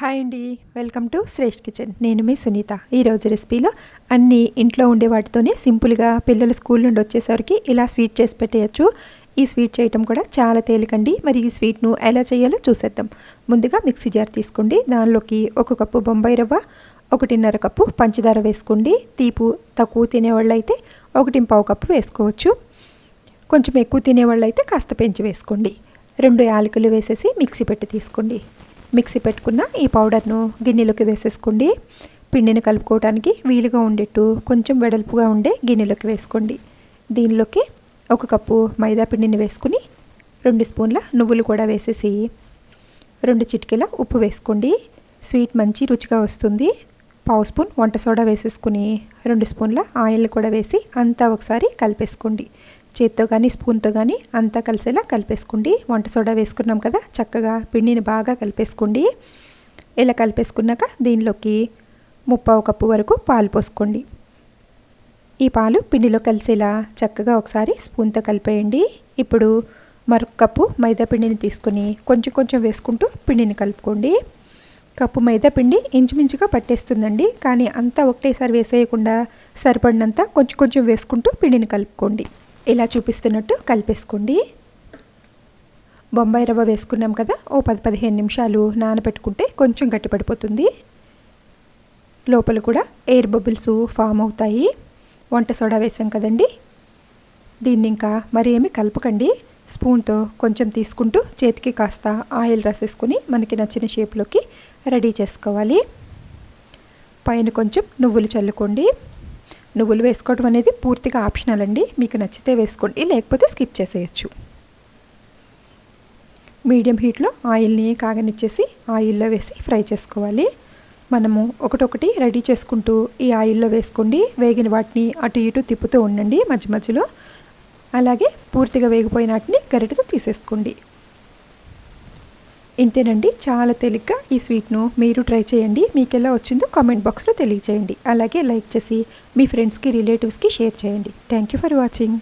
Hi అండి welcome to Shreshtha kitchen. నేను మీ సునీత. ఈరోజు రెసిపీలో అన్నీ ఇంట్లో ఉండే వాటితోనే సింపుల్గా పిల్లలు స్కూల్ నుండి వచ్చేసరికి ఇలా స్వీట్ చేసి పెట్టేయచ్చు. ఈ స్వీట్ చేయటం కూడా చాలా తేలికండి. మరి ఈ స్వీట్ను ఎలా చేయాలో చూసేద్దాం. ముందుగా మిక్సీ జార్ తీసుకోండి. దానిలోకి ఒక కప్పు బొంబాయి రవ్వ ఒకటిన్నర కప్పు పంచదార వేసుకోండి. తీపు తక్కువ తినేవాళ్ళు అయితే ఒకటి పావు కప్పు వేసుకోవచ్చు. కొంచెం ఎక్కువ తినేవాళ్ళు అయితే కాస్త పెంచి వేసుకోండి. రెండు యాలకులు వేసేసి మిక్సీ పెట్టి తీసుకోండి. మిక్సీ పెట్టుకున్న ఈ పౌడర్ను గిన్నెలోకి వేసేసుకోండి. పిండిని కలుపుకోవడానికి వీలుగా ఉండేట్టు కొంచెం వెడల్పుగా ఉండే గిన్నెలోకి వేసుకోండి. దీనిలోకి ఒక కప్పు మైదా పిండిని వేసుకుని రెండు స్పూన్ల నువ్వులు కూడా వేసేసి రెండు చిటికెల ఉప్పు వేసుకోండి. స్వీట్ మంచి రుచిగా వస్తుంది. పావు స్పూన్ వంట సోడా వేసేసుకుని రెండు స్పూన్ల ఆయిల్ కూడా వేసి అంతా ఒకసారి కలిపేసుకోండి. చేత్తో కానీ స్పూన్తో కానీ అంతా కలిసేలా కలిపేసుకోండి. వంట సోడా వేసుకున్నాం కదా చక్కగా పిండిని బాగా కలిపేసుకోండి. ఇలా కలిపేసుకున్నాక దీనిలోకి ముప్పావు కప్పు వరకు పాలు పోసుకోండి. ఈ పాలు పిండిలో కలిసేలా చక్కగా ఒకసారి స్పూన్తో కలిపేయండి. ఇప్పుడు మరొక కప్పు మైదా పిండిని తీసుకొని కొంచెం కొంచెం వేసుకుంటూ పిండిని కలుపుకోండి. కప్పు మైదా పిండి ఇంచుమించుగా పట్టేస్తుందండి. కానీ అంతా ఒకటేసారి వేసేయకుండా సరిపడినంత కొంచెం కొంచెం వేసుకుంటూ పిండిని కలుపుకోండి. ఇలా చూపిస్తున్నట్టు కలిపేసుకోండి. బొంబాయి రవ్వ వేసుకున్నాం కదా ఓ పది పదిహేను నిమిషాలు నానబెట్టుకుంటే కొంచెం గట్టిపడిపోతుంది లోపల కూడా ఎయిర్ బబుల్స్ ఫామ్ అవుతాయి. వంట సోడా వేసాం కదండి. దీన్ని ఇంకా మరి ఏమి కలపకండి. స్పూన్తో కొంచెం తీసుకుంటూ చేతికి కాస్త ఆయిల్ రాసేసుకుని మనకి నచ్చిన షేప్లోకి రెడీ చేసుకోవాలి. పైన కొంచెం నువ్వులు చల్లుకోండి. నువ్వులు వేసుకోవడం అనేది పూర్తిగా ఆప్షనల్ అండి. మీకు నచ్చితే వేసుకోండి. లేకపోతే స్కిప్ చేసేయచ్చు. మీడియం హీట్లో ఆయిల్ని కాగనిచ్చేసి ఆయిల్లో వేసి ఫ్రై చేసుకోవాలి. మనము ఒకటొకటి రెడీ చేసుకుంటూ ఈ ఆయిల్లో వేసుకోండి. వేగిన వాటిని అటు ఇటు తిప్పుతూ ఉండండి మధ్య మధ్యలో. అలాగే పూర్తిగా వేగిపోయిన వాటిని గరిటతో తీసేసుకోండి. ఇంతేనండి. చాలా తేలిక ఈ స్వీట్ను మీరు ట్రై చేయండి. మీకు ఎలా వచ్చిందో కామెంట్ బాక్స్లో తెలియజేయండి అలాగే లైక్ చేసి మీ ఫ్రెండ్స్కి రిలేటివ్స్కి షేర్ చేయండి. Thank you for watching.